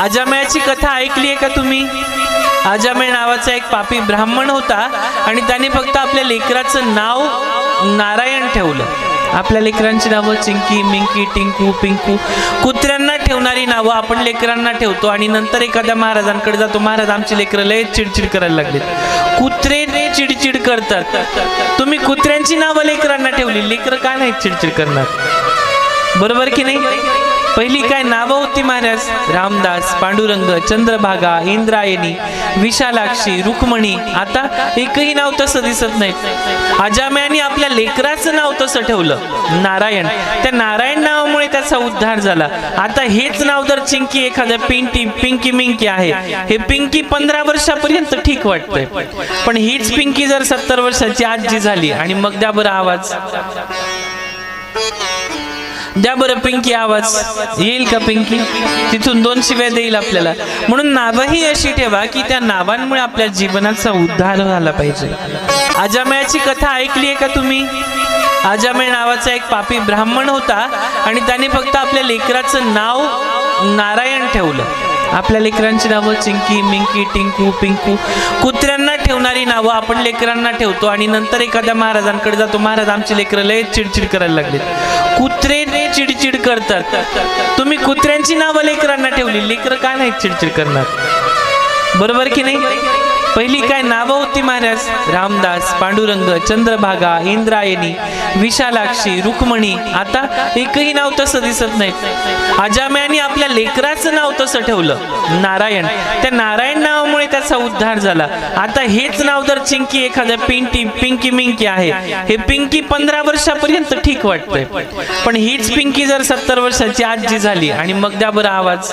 अजामयाची कथा ऐकली आहे का तुम्ही? अजामेळ नावाचा एक पापी ब्राह्मण होता आणि त्याने फक्त आपल्या लेकराचं नाव नारायण ठेवलं. आपल्या लेकरांची नावं चिंकी मिंकी टिंकू पिंकू कुत्र्यांना ठेवणारी नावं आपण लेकरांना ठेवतो आणि नंतर एखाद्या महाराजांकडे जातो. महाराज आमची लेकरं लय चिडचिड करायला लागले कुत्रे चिडचिड करतात. तुम्ही कुत्र्यांची नावं लेकरांना ठेवली. लेकरं का नाही चिडचिड करणार? बरोबर की नाही? पहिली काय नावं होती महाराज? रामदास पांडुरंग चंद्रभागा इंद्रायणी विशालाक्षी रुक्मणी. आता एकही नाव तसं दिसत नाही अजाम्याने आपल्या लेकराचं नाव तसं ठेवलं. नारायण. त्या नारायण नावामुळे त्याचा उद्धार झाला. आता हेच नाव जर चिंकी एखाद्या पिंटी पिंकी मिंकी आहे हे पिंकी पंधरा वर्षापर्यंत ठीक वाटतंय. पण हीच पिंकी जर सत्तर वर्षाची आजी झाली आणि मग द्या बरं आवाज. द्या बरं पिंकी आवाज. येईल का पिंकी? तिथून दोन शिव्या देईल आपल्याला. म्हणून नावही अशी ठेवा की त्या नावांमुळे आपल्या जीवनाचा उद्धार झाला पाहिजे. अजामेळची कथा ऐकली आहे का तुम्ही? अजामेळ नावाचा एक पापी ब्राह्मण होता आणि त्याने फक्त आपल्या लेकराचं नाव नारायण ठेवलं. आपल्या लेकरांची नावं चिंकी मिंकी टिंकू पिंकू. कुत्र्यांना ठेवणारी नावं आपण लेकरांना ठेवतो आणि नंतर एखाद्या महाराजांकडे जातो. महाराज आमची लेकरं लय चिडचिड करायला लागलीत. कुत्रे चिडचिड करतात. तुम्ही कुत्र्यांची नावं लेकरांना ठेवली. लेकरं का नाही चिडचिड करणार? बरोबर की नाही? पहिली काय नावं होती महाराज? रामदास पांडुरंग चंद्रभागा इंद्रायणी विशालाक्षी रुक्मणी. आता एकही नाव तसं दिसत नाही. अजाम्याने आपल्या लेकराचं नाव तसं ठेवलं. नारायण. त्या नारायण नावामुळे त्याचा उद्धार झाला. आता हेच नाव जर चिंकी एखाद्या पिंटी पिंकी मिंकी आहे हे पिंकी पंधरा वर्षापर्यंत ठीक वाटतंय. पण हीच पिंकी जर सत्तर वर्षाची आजी झाली आणि मग द्या बरं आवाज.